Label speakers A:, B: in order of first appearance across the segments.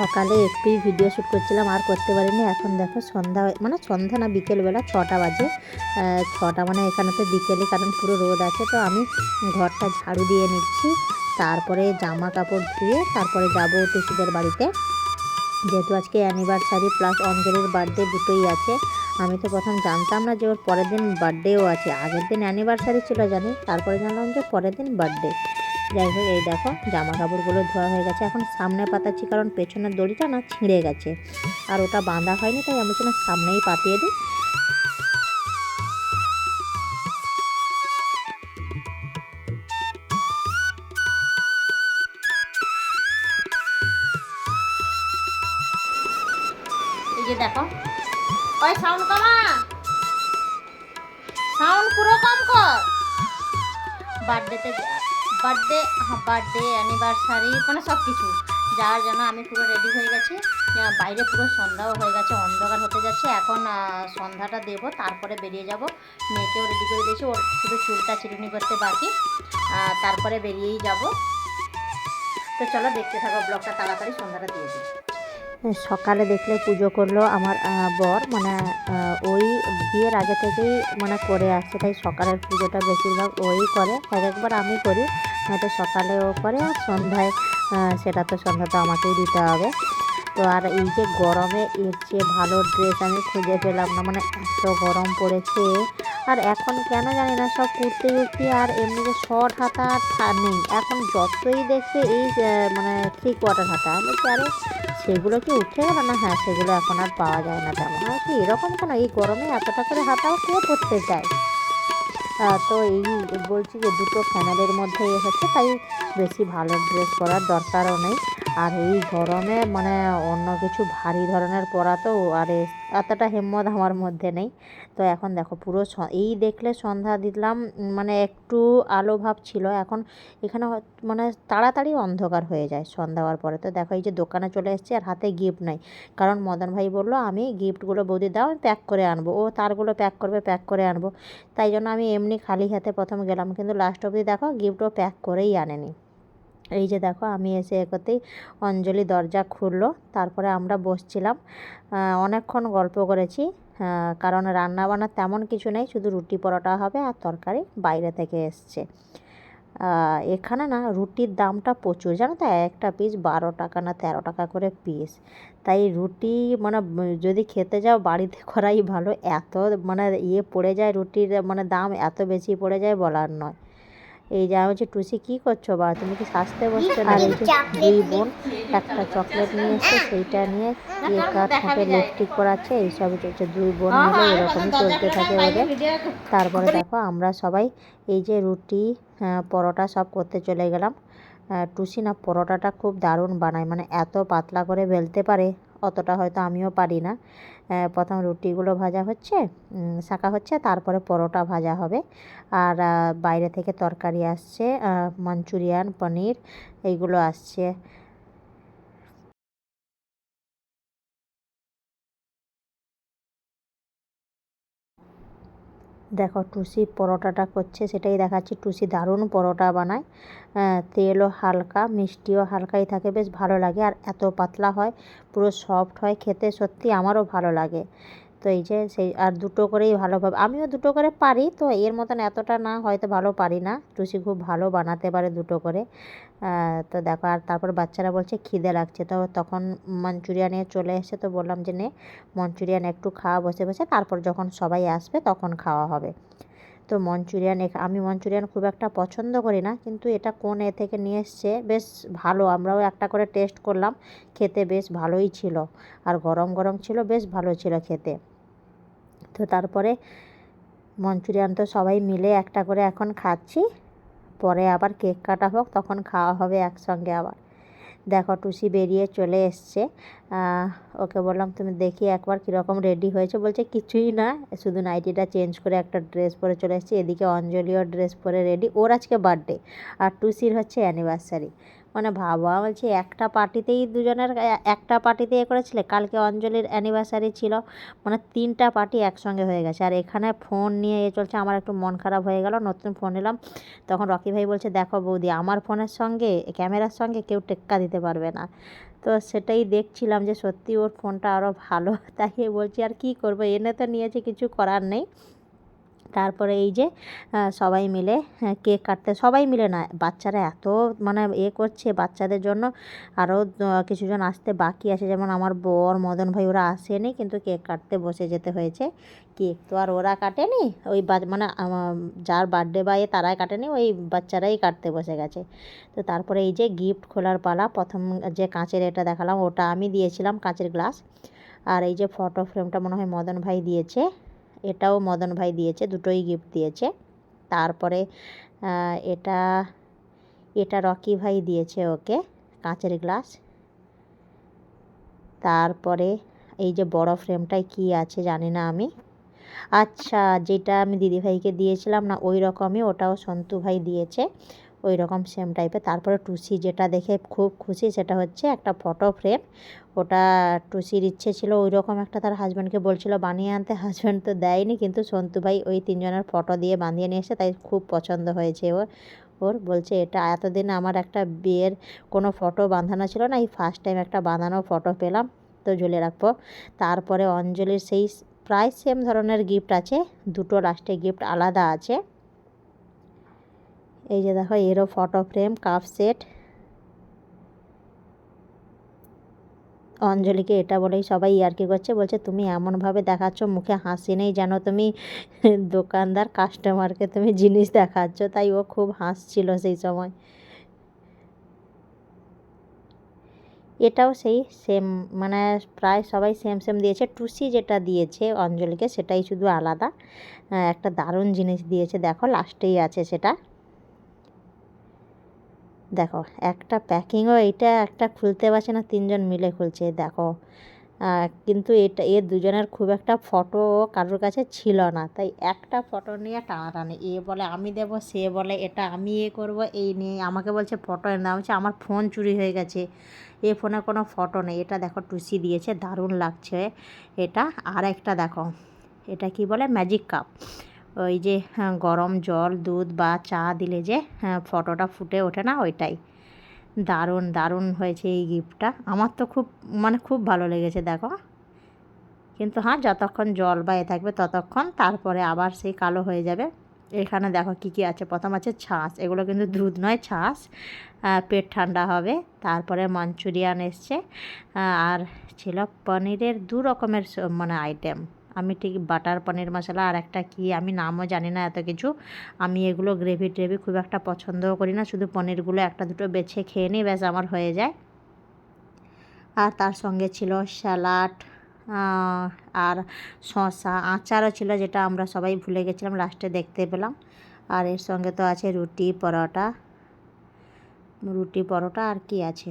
A: সকালে একটুই video shoot করছিলাম, আর করতে পারিনি। এখন দেখো সন্ধ্যা মানে সন্ধ্যা না, বিকেলবেলা ছটা বাজে। ছটা মানে এখানে তো বিকেলে, কারণ পুরো রোদ আছে। তো আমি ঘরটা ঝাড়ু দিয়ে নিচ্ছি। তারপরে জামা কাপড় ধুয়ে তারপরে যাব টুসিদের বাড়িতে। যেহেতু আজকে অ্যানিভার্সারি প্লাস অঞ্জলির বার্থডে দুটোই আছে, আমি তো প্রথম জানতাম না যে ওর পরের দিন বার্থডেও আছে। আগের দিন অ্যানিভার্সারি ছিল জানি, তারপরে জানলাম যে পরের দিন বার্থডে যাই হোক, এই দেখো জামা কাপড়গুলো ধোয়া হয়ে গেছে। এখন সামনে পাতাচ্ছি, কারণ পেছনের দড়িটা না ছিঁড়ে গেছে। আর ওটা বাঁধা হয়নি, তাই আমি না সামনেই পাতিয়ে দিই।
B: দেখো। ওই সাউন্ড কমা। সাউন্ড পুরো কম কর। বার্থডেতে বার্থডে হ্যাঁ বার্থডে অ্যানিভার্সারি মানে সব কিছু যার জন্য আমি পুরো রেডি হয়ে গেছি। বাইরে পুরো সন্ধ্যাও হয়ে গেছে, অন্ধকার হতে যাচ্ছে। এখন সন্ধ্যাটা দেবো, তারপরে বেরিয়ে যাব। মেয়েকেও রেডি করে দিয়েছি, ওর শুধু চুলটা চিরুনি করতে বাকি। তারপরে বেরিয়েই যাব। তো চলো দেখতে থাকো ব্লগটা, তাড়াতাড়ি সন্ধ্যাটা দিয়ে দিই।
A: সকালে দেখলে পুজো করল আমার বর মানে ওই বিয়ের আগে থেকেই মানে করে আসছে তাই সকালের পুজোটা বেশিরভাগ ওই করে। এক একবার আমি করি। হয়তো সকালে ও করে আর সন্ধ্যায় সেটা তো সন্ধ্যা তো আমাকেই দিতে হবে। তো আর এই যে গরমে এর চেয়ে ভালো ড্রেস আমি খুঁজে পেলাম না মানে এত গরম পড়েছে। আর এখন কেন জানি না, সব কুর্তি কুর্তি আর এমনি যে শর্ট হাতা আর নেই। এখন যতই দেখছে এই মানে থ্রি কোয়ার্টার হাতা, আমি বলছি আরে সেগুলো কি উঠে গেল? না হ্যাঁ সেগুলো এখন আর পাওয়া যায় না তেমন। আর কি, এরকম কেন? এই গরমে এতটা করে হাতাও কে পরতে চায়? তো এই বলছি যে দুটো ফ্যানেলের মধ্যে হচ্ছে তাই বেশি ভালো ড্রেস করার দরকারও নেই। আর এই গরমে মানে অন্য কিছু ভারী ধরনের পরা তো, আর এতটা হিম্মত আমার মধ্যে নেই। তো এখন দেখো পুরো এই দেখলে সন্ধ্যা দিলাম মানে একটু আলো ভাব ছিল। এখন এখানে মানে তাড়াতাড়ি অন্ধকার হয়ে যায় সন্ধ্যা হওয়ার পরে। তো দেখো এই যে দোকানে চলে এসেছি আর হাতে গিফট নাই। কারণ মদন ভাই বলল, আমি গিফটগুলো বৌদি দাও, আমি প্যাক করে আনব। ও তারগুলো প্যাক করবে প্যাক করে আনব। তাই জন্য আমি এমনি খালি হাতে প্রথম গেলাম। কিন্তু লাস্ট অবধি দেখো গিফটও প্যাক করেই আনেনি। এই যে দেখো, আমি এসে একতেই অঞ্জলি দরজা খুললো। তারপরে আমরা বসছিলাম। অনেকক্ষণ গল্প করেছি। কারণ রান্না বান্না তেমন কিছু নেই, শুধু রুটি পরোটা হবে আর তরকারি বাইরে থেকে এসছে। এখানে না রুটির দামটা প্রচুর। জানো তো, একটা পিস বারো টাকা না তেরো টাকা করে পিস তাই রুটি মানে যদি খেতে যাও বাড়িতে করাই ভালো। এত মানে ইয়ে পড়ে যায় রুটির মানে দাম এত বেশি পড়ে যায় বলার নয়। এই যে আমি বলছি টুসি কী করছ বা? তুমি কি সাজতে বসছো না এই যে দুই বোন একটা চকলেট নিয়ে এসছে সেইটা নিয়ে কেক আর ঠোঁটে লিপস্টিক করাচ্ছে এইসবই চলছে। দুই বোন মিলে এরকমই চলতে থাকে ওদের। তারপরে দেখো আমরা সবাই এই যে রুটি পরোটা সব করতে চলে গেলাম। টুসি না পরোটাটা খুব দারুণ বানায় মানে এত পাতলা করে বেলতে পারে। অতটা হয়তো আমিও পারি না। প্রথম রুটিগুলো ভাজা হচ্ছে শাঁকা হচ্ছে, তারপরে পরোটা ভাজা হবে। আর বাইরে থেকে তরকারি আসছে মাঞ্চুরিয়ান, পনির, এইগুলো আসছে। দেখো টুসি পরোটাটা করছে, সেটাই দেখাচ্ছি। টুসি দারুণ পরোটা বানায়। তেলও হালকা, মিষ্টিও হালকাই থাকে, বেশ ভালো লাগে। আর এত পাতলা হয়, পুরো সফট হয়, খেতে সত্যি আমারও ভালো লাগে। তো এই যে সেই, আর দুটো করেই ভালোভাবে আমিও দুটো করে পারি, তো এর মতন এতটা না হয়তো ভালো পারি না, টুসি খুব ভালো বানাতে পারে দুটো করে। তো দেখো, আর তারপর বাচ্চারা বলছে খিদে লাগছে, তো তখন মাঞ্চুরিয়ান চলে এসে তো বললাম যে নে, মঞ্চুরিয়ান একটু খাওয়া, বসে বসে, তারপর যখন সবাই আসবে তখন খাওয়া হবে। তো মঞ্চুরিয়ান আমি মঞ্চুরিয়ান খুব একটা পছন্দ করি না, কিন্তু এটা কোন এ থেকে নিয়ে এসছে, বেশ ভালো, আমরাও একটা করে টেস্ট করলাম, খেতে বেশ ভালোই ছিল, আর গরম গরম ছিল, বেশ ভালো ছিল খেতে। তো তারপরে মঞ্চুরিয়ান তো সবাই মিলে একটা করে এখন খাচ্ছি। পরে আবার কেক কাটা হোক, তখন খাওয়া হবে একসঙ্গে আবার। দেখো টুসি বেরিয়ে চলে এসছে। ওকে বললাম, তুমি দেখি একবার কীরকম রেডি হয়েছে? বলছে, কিছুই না, শুধু নাইটিটা চেঞ্জ করে একটা ড্রেস পরে চলে এসেছি। এদিকে অঞ্জলিও ড্রেস পরে রেডি ওর আজকে বার্থডে আর টুসির হচ্ছে অ্যানিভার্সারি মানে ভাবা বলছি, একটা পার্টিতেই দুজনের একটা পার্টিতে এ করেছিলে? কালকে অঞ্জলির অ্যানিভার্সারি ছিল মানে তিনটা পার্টি একসঙ্গে হয়ে গেছে। আর এখানে ফোন নিয়ে এ চলছে, আমার একটু মন খারাপ হয়ে গেল, নতুন ফোন নিলাম। তখন রকি ভাই বলছে, দেখো বৌদি, আমার ফোনের সঙ্গে, ক্যামেরার সঙ্গে কেউ টেক্কা দিতে পারবে না। তো সেটাই দেখছিলাম যে সত্যি ওর ফোনটা আরও ভালো। তাই বলছি, আর কি করব? এনে তো নিয়েছে, কিছু করার নেই। তারপরে এই যে সবাই মিলে কেক কাটতে, সবাই মিলে না, বাচ্চারা এত মানে এ করছে বাচ্চাদের জন্য আরও কিছুজন আসতে বাকি আছে, যেমন আমার বর, মদন ভাই, ওরা আসেনি, কিন্তু কেক কাটতে বসে যেতে হয়েছে, কেক তো আর ওরা কাটেনি, ওই মানে যার বার্থডে বা এ তারাই কাটেনি, ওই বাচ্চারাই কাটতে বসে গেছে, তো তারপরে এই যে গিফট খোলার পালা, প্রথম যে কাঁচের এটা দেখালাম, ওটা আমি দিয়েছিলাম কাঁচের গ্লাস, আর এই যে ফটো ফ্রেমটা মনে হয় মদন ভাই দিয়েছে এটাও মদন ভাই দিয়েছে, দুটোই গিফট দিয়েছে। তারপরে এটা এটা রকি ভাই দিয়েছে ওকে, কাঁচের গ্লাস। তারপরে, এই যে বড় ফ্রেমটায় কি আছে জানি না আমি। আচ্ছা যেটা আমি দিদিভাইকে দিয়েছিলাম না, ওই রকমই ওটাও সন্তু ভাই দিয়েছে। ওই রকম সেম টাইপের তারপরে টুসি যেটা দেখে খুব খুশি, সেটা হচ্ছে একটা ফটো ফ্রেম ওটা টুসির ইচ্ছে ছিল ওই রকম একটা, তার হাজব্যান্ডকে বলছিল, বানিয়ে আনতে। হাজব্যান্ড তো দেয়নি, কিন্তু সন্তু ভাই ওই তিনজনের ফটো দিয়ে বানিয়ে নিয়ে এসে তাই খুব পছন্দ হয়েছে ওর। ওর বলছে, এটা এতদিন আমার একটা বিয়ের কোনো ফটো বাঁধানো ছিল না, এই ফার্স্ট টাইম একটা বাঁধানো ফটো পেলাম, তো ঝুলে রাখব। তারপরে অঞ্জলির সেই প্রায় সেম ধরনের গিফট আছে, দুটো লাস্টে গিফট আলাদা আছে। এই যে দেখো, এরও ফটো ফ্রেম কাপ সেট অঞ্জলিকে এটা বলেই সবাই ইয়ার্কি করছে, বলছে, তুমি এমনভাবে দেখাচ্ছ, মুখে হাসি নেই, যেন তুমি দোকানদার কাস্টমারকে তুমি জিনিস দেখাচ্ছ। তাই ও খুব হাসছিল সেই সময়। এটাও সেই সেম মানে প্রায় সবাই সেম সেম দিয়েছে। টুসি যেটা দিয়েছে অঞ্জলিকে, সেটাই শুধু আলাদা। একটা দারুণ জিনিস দিয়েছে। দেখো লাস্টেই আছে সেটা। দেখো, একটা প্যাকিংও এইটা, একটা খুলতে পারছে না, তিনজন মিলে খুলছে, দেখো। কিন্তু এটা এর দুজনের খুব একটা ফটো কারোর কাছে ছিল না, তাই একটা ফটো নিয়ে টানাটানি, এ বলে আমি দেবো, সে বলে এটা আমি এ করব, এই নিয়ে, আমাকে বলছে ফটো এনে বলছে আমার ফোন চুরি হয়ে গেছে, এ ফোনে কোনো ফটো নেই, এটা দেখো টুসি দিয়েছে, দারুণ লাগছে, এটা আর একটা দেখো, এটা কি বলে, ম্যাজিক কাপ। ওই যে হ্যাঁ, গরম জল দুধ বা চা দিলে যে হ্যাঁ, ফটোটা ফুটে ওঠে না ওইটাই। দারুণ দারুণ হয়েছে এই গিফটটা। আমার তো খুব মানে খুব ভালো লেগেছে দেখো। কিন্তু হ্যাঁ যতক্ষণ জল বা এ থাকবে ততক্ষণ তারপরে আবার সেই কালো হয়ে যাবে। এখানে দেখো কী কী আছে প্রথম আছে ছাঁচ এগুলো কিন্তু দুধ নয় ছাঁচ। পেট ঠান্ডা হবে তারপরে মাঞ্চুরিয়ান এসছে। আর ছিল পনিরের দু রকমের মানে আইটেম আমি ঠিক বাটার পনির মশলা আর একটা কি আমি নামও জানি না এত কিছু। আমি এগুলো গ্রেভি ট্রেভি খুব একটা পছন্দও করি না, শুধু পনিরগুলো একটা দুটো বেছে খেয়ে নিই, ব্যাস আমার হয়ে যায়। আর তার সঙ্গে ছিল স্যালাড আর শসা, আচারও ছিল যেটা আমরা সবাই ভুলে গেছিলাম লাস্টে দেখতে পেলাম। আর এর সঙ্গে তো আছে রুটি পরোটা রুটি পরোটা আর কি আছে?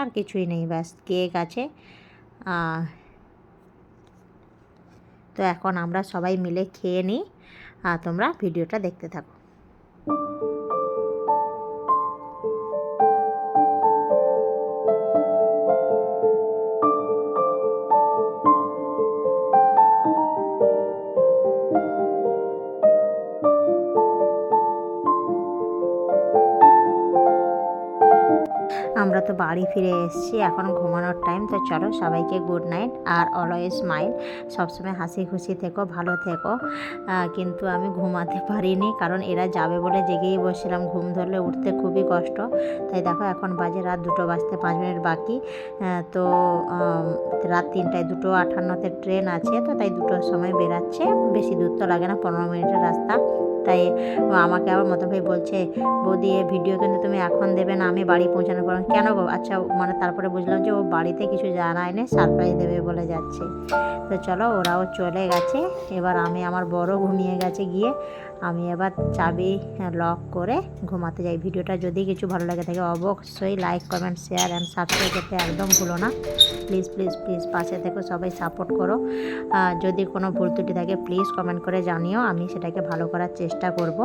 A: আর কিছুই নেই, ব্যাস কেক আছে। তো এখন আমরা সবাই মিলে খেয়ে নিই আর তোমরা ভিডিওটা দেখতে থাকো। বাড়ি ফিরে এসেছি, এখন ঘুমানোর টাইম তো চলো সবাইকে গুড নাইট আর অলওয়েজ স্মাইল সবসময় হাসি খুশি থেকো, ভালো থেকো। কিন্তু আমি ঘুমাতে পারিনি, কারণ এরা যাবে বলে জেগেই বসছিলাম। ঘুম ধরলে উঠতে খুবই কষ্ট। তাই দেখো এখন বাজে রাত দুটো বাজতে পাঁচ মিনিট বাকি। তো রাত তিনটায় দুটো আটান্নতে ট্রেন আছে, তো তাই দুটোর সময় বেরাচ্ছে। বেশি দূর তো লাগে না, পনেরো মিনিটের রাস্তা। তাই আমাকে আবার মতন ভাই বলছে, বৌদি এ ভিডিও কিন্তু তুমি এখন দেবে না, আমি বাড়ি পৌঁছানোর পর কেন গো? আচ্ছা মানে তারপরে বুঝলাম যে ও বাড়িতে কিছু জানায় নেই সারপ্রাইজ দেবে বলে যাচ্ছে। তো চলো ওরাও চলে গেছে। এবার আমি আমার বড় ঘুমিয়ে গেছে গিয়ে আমি এবার চাবি লক করে ঘুমাতে যাই। ভিডিওটা যদি কিছু ভালো লাগে থাকে অবশ্যই like comment share and subscribe করতে একদম ভুলো না। প্লিজ প্লিজ প্লিজ পাশে থেকে সবাই সাপোর্ট করো। যদি কোনো ভুল ত্রুটি থাকে প্লিজ কমেন্ট করে জানিও। আমি সেটাকে ভালো করার চেষ্টা করব।